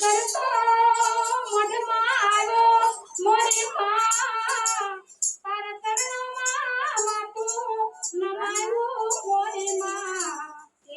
કરતો મોઢમાં આવો મોરી માં તારા ચરણમાં વાતું નમાયું મોરી માં કે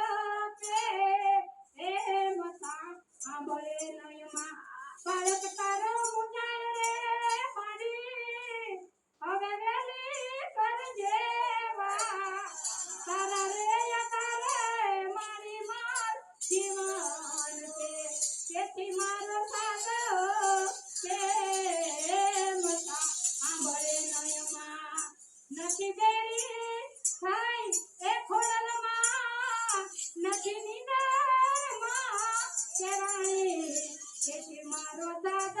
નથી નિંદારમાં કે રાણી તેથી મારો દાદો